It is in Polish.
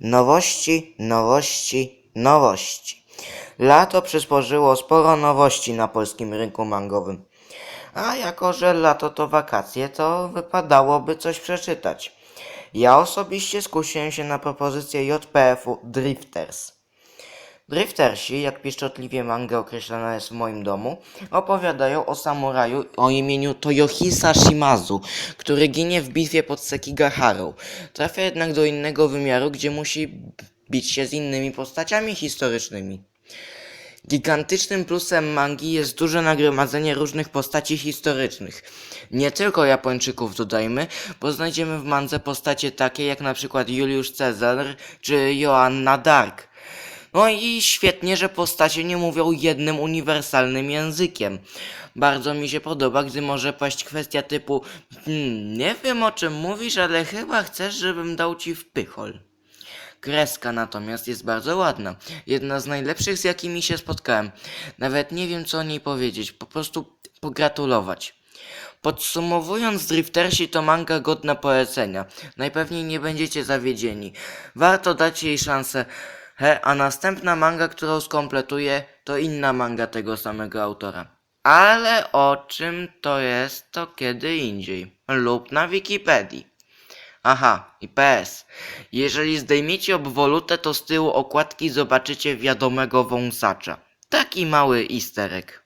Nowości, nowości, nowości. Lato przysporzyło sporo nowości na polskim rynku mangowym. A jako, że lato to wakacje, to wypadałoby coś przeczytać. Ja osobiście skusiłem się na propozycję JPF-u Drifters. Driftersi, jak pieszczotliwie manga określana jest w moim domu, opowiadają o samuraju o imieniu Toyohisa Shimazu, który ginie w bitwie pod Sekigaharą. Trafia jednak do innego wymiaru, gdzie musi bić się z innymi postaciami historycznymi. Gigantycznym plusem mangi jest duże nagromadzenie różnych postaci historycznych. Nie tylko Japończyków dodajmy, bo znajdziemy w mandze postacie takie jak na przykład Juliusz Cezar czy Joanna Dark. No i świetnie, że postacie nie mówią jednym uniwersalnym językiem. Bardzo mi się podoba, gdy może paść kwestia typu hmm, nie wiem o czym mówisz, ale chyba chcesz, żebym dał ci wpychol. Kreska natomiast jest bardzo ładna. Jedna z najlepszych, z jakimi się spotkałem. Nawet nie wiem, co o niej powiedzieć. Po prostu pogratulować. Podsumowując, Driftersi to manga godna polecenia. Najpewniej nie będziecie zawiedzieni. Warto dać jej szansę. He, a następna manga, którą skompletuję, to inna manga tego samego autora. Ale o czym to jest, to kiedy indziej. Lub na Wikipedii. Aha, i PS. Jeżeli zdejmiecie obwolutę, to z tyłu okładki zobaczycie wiadomego wąsacza. Taki mały easter egg.